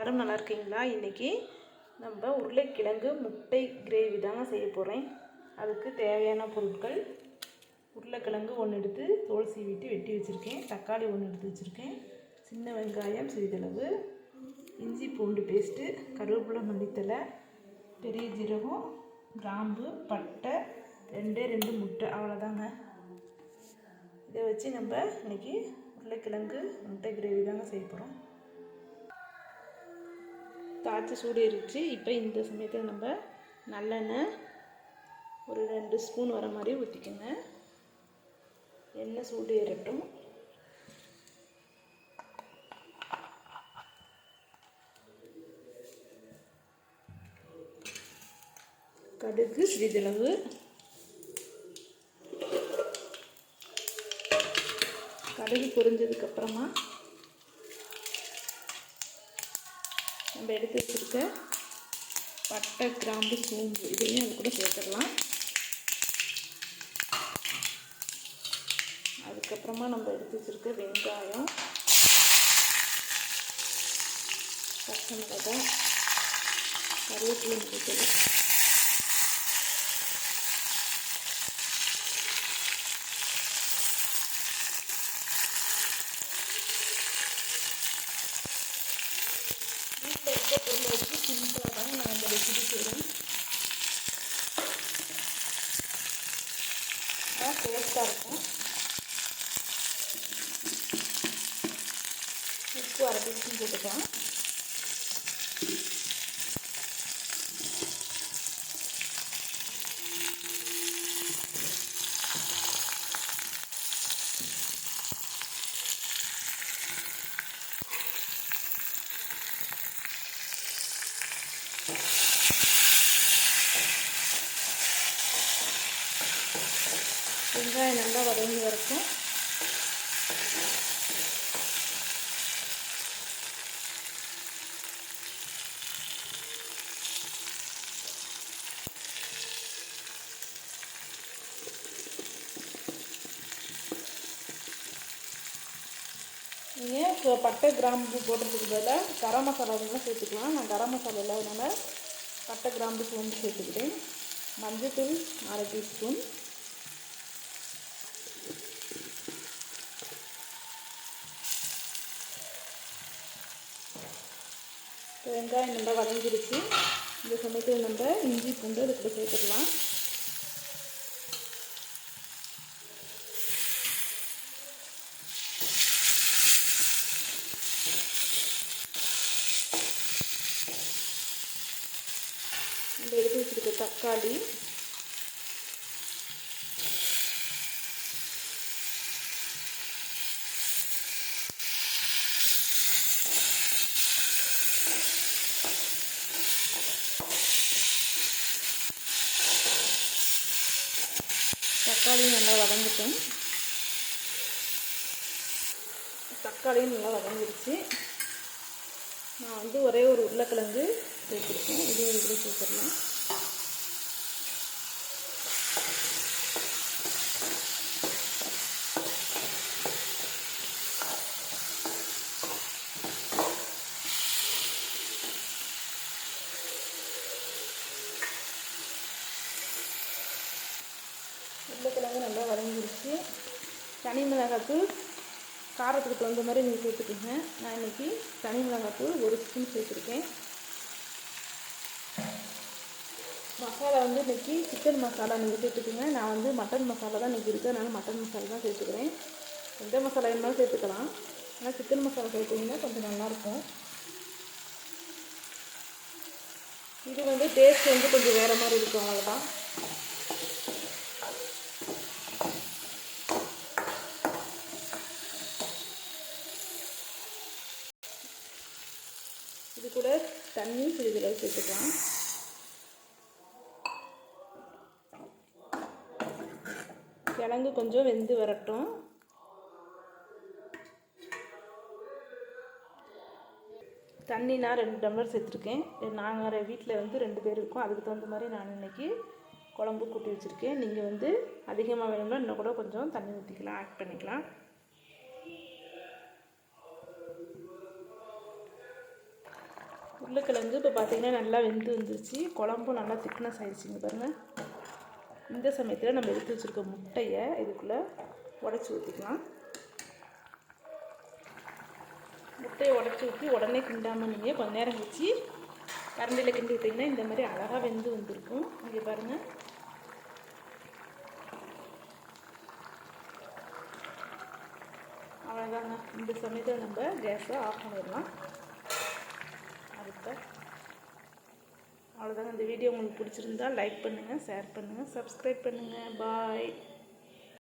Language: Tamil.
எல்லாரும் நல்லா இருக்கீங்களா? இன்றைக்கி நம்ம உருளைக்கிழங்கு முட்டை கிரேவி தாங்க செய்ய போகிறேன் அதுக்கு தேவையான பொருட்கள் உருளைக்கிழங்கு ஒன்று எடுத்து தோல் சீவிட்டு வெட்டி வச்சுருக்கேன். தக்காளி ஒன்று எடுத்து வச்சுருக்கேன். சின்ன வெங்காயம் சிறிதளவு இஞ்சி பூண்டு பேஸ்ட்டு கருவேப்பிலை மல்லித்தலை பெரிய ஜீரகம் கிராம்பு பட்டை ரெண்டே ரெண்டு முட்டை அவ்வளோதாங்க இதை வச்சு நம்ம இன்னைக்கு உருளைக்கிழங்கு முட்டை கிரேவி தாங்க செய்ய போகிறோம் காய்ச்சி சூடு ஏறிடுச்சு இப்போ இந்த சமயத்தில் நம்ம நல்லெண்ணெய் ஒரு ரெண்டு ஸ்பூன் வர மாதிரி ஊற்றிக்கோங்க எண்ணெய் சூடு ஏறட்டும் கடுகு சிறிதளவு. கடுகு பொரிஞ்சதுக்கப்புறமா நம்ம எடுத்து வச்சுருக்க பட்டை கிராம்பு சோம்பு இதையும் அது கூட சேர்த்துடலாம். அதுக்கப்புறமா நம்ம எடுத்து வச்சுருக்க வெங்காயம் பச்சை மிளகாய் கருவேப்பிலை மிளகாய் வீட்டில் இருக்க பொருளை வச்சு சிம்பிளாக தான் நான் இந்த ரெசிபி செய்கிறேன் நல்லா டேஸ்ட்டாக இருக்கும். உப்பு அரை டீஸ்பூன் போட்டுக்கலாம். வெங்காயம் நல்லா வதங்கி வரைக்கும் நீங்கள் இப்போ பட்டை கிராம்பு போடுறதுக்கு பதிலாக கரம் மசாலா சேர்த்துக்கலாம். நான் கரம் மசாலா இல்லாதனால பட்டை கிராம்பு சோம்பு சேர்த்துக்கிட்டேன் மஞ்சள்தூள் அரை டீஸ்பூன். வெங்காயம் நல்லா வதங்கிருச்சு. இந்த சமயத்தில் நம்ம இஞ்சி பூண்டு அது கூட சேர்த்துக்கலாம். நம்ம எடுத்து வச்சுருக்க தக்காளி தக்காளியும் நல்லா வதங்கிட்டோம். தக்காளியும் நல்லா வதங்கிடுச்சு நான் வந்து ஒரே ஒரு உருளைக்கிழங்கு சேர்த்துருக்கேன். இதையும் இப்படி சேர்த்துடலாம் உருளைக்கிழங்கு நல்லா வதங்கிருச்சு தனி மிளகாத்தூள் காரத்துக்கு தகுந்த மாதிரி நீங்கள் சேர்த்துக்கோங்க. நான் இன்றைக்கி தனி மிளகாத்தூள் ஒரு ஸ்பூன் சேர்த்துருக்கேன். மசாலா வந்து இன்றைக்கி சிக்கன் மசாலா நீங்கள் சேர்த்துக்கோங்க. நான் வந்து மட்டன் மசாலா தான் இன்றைக்கி இருக்குது அதனால் மட்டன் மசாலா தான் சேர்த்துக்கிறேன். எந்த மசாலா வேணாலும் சேர்த்துக்கலாம். ஆனால் சிக்கன் மசாலா சேர்த்திங்கன்னா கொஞ்சம் நல்லாயிருக்கும். இது வந்து டேஸ்ட் வந்து கொஞ்சம் வேறு மாதிரி இருக்கும் அவ்வளோதான் இது கூட தண்ணி சிறிதளவு சேர்த்துக்கலாம் கிழங்கு கொஞ்சம் வெந்து வரட்டும். தண்ணி நான் ரெண்டு டம்ளர் சேர்த்துருக்கேன். நாங்கள் வீட்டில் வந்து ரெண்டு பேர் இருக்கோம். அதுக்கு தகுந்த மாதிரி நான் இன்னைக்கு குழம்பு கூட்டி வச்சுருக்கேன். நீங்கள் வந்து அதிகமாக வேணும்னா இன்னும் கூட கொஞ்சம் தண்ணி ஊற்றிக்கலாம் ஆட் பண்ணிக்கலாம். உருளைக்கிழங்கு இப்போ பார்த்திங்கன்னா நல்லா வெந்து வந்துருச்சு. குழம்பும் நல்லா திக்னஸ் ஆயிடுச்சுங்க பாருங்கள் இந்த சமயத்தில் நம்ம எடுத்து வச்சுருக்க முட்டையை இதுக்குள்ளே உடச்சி ஊற்றிக்கலாம் முட்டையை உடச்சி ஊற்றி உடனே கிண்டாமல் நீங்கள் கொஞ்ச நேரம் கழிச்சு கரண்டியில் கிண்டி விட்டிங்கன்னா இந்த மாதிரி அழகாக வெந்து வந்திருக்கும். இங்கே பாருங்கள் அவ்வளோதாங்க இந்த சமயத்தில் நம்ம கேஸை ஆஃப் பண்ணிடலாம். அடுத்த அவ்வளோதாங்க இந்த வீடியோ உங்களுக்கு பிடிச்சிருந்தா லைக் பண்ணுங்கள் ஷேர் பண்ணுங்கள் சப்ஸ்கிரைப் பண்ணுங்கள் பாய்